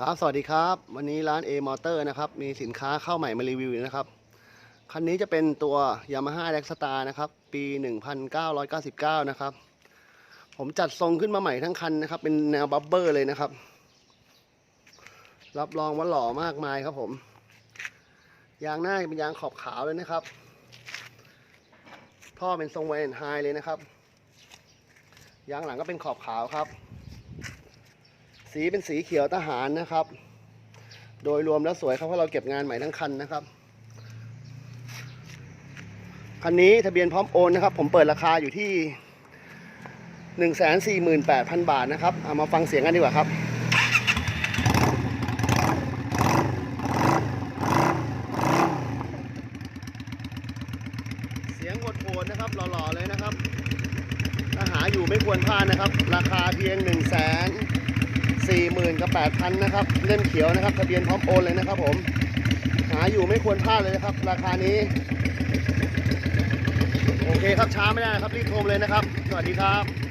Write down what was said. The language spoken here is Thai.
ครับสวัสดีครับ วันนี้ร้าน A Motor นะครับ มีสินค้าเข้าใหม่มารีวิวนะครับ คันนี้จะเป็นตัว Yamaha d e x t a r นะครับ ปี 1999 นะครับ ผมจัดทรงขึ้นมาใหม่ทั้งคันนะครับ เป็นแนวบับเบอร์เลยนะครับ รับรองว่าหล่อมากมายครับผม ยางหน้าเป็นยางขอบขาวเลยนะครับ ท่อเป็นทรงไวนไฮเลยนะครับ ยางหลังก็เป็นขอบขาวครับ สีเป็นสีเขียวทหารนะครับ โดยรวมแล้วสวยครับเพราะเราเก็บงานใหม่ทั้งคันนะครับคันนี้ทะเบียนพร้อมโอนนะครับ ผมเปิดราคาอยู่ที่ 148,000 บาทนะครับ เอามาฟังเสียงกันดีกว่าครับเสียงโหดๆนะครับหล่อๆเลยนะครับ ถ้าหาอยู่ไม่ควรพลาดนะครับ ราคาเพียง1 4 0 0 0่นกับ8,000นะครับเล่มเขียวนะครับทะเบียนพร้อมโอนเลยนะครับ ผม หาอยู่ไม่ควรพลาดเลยนะครับ ราคานี้ โอเคครับช้าไม่ได้นะครับรีบโทรมเลยนะครับ สวัสดีครับ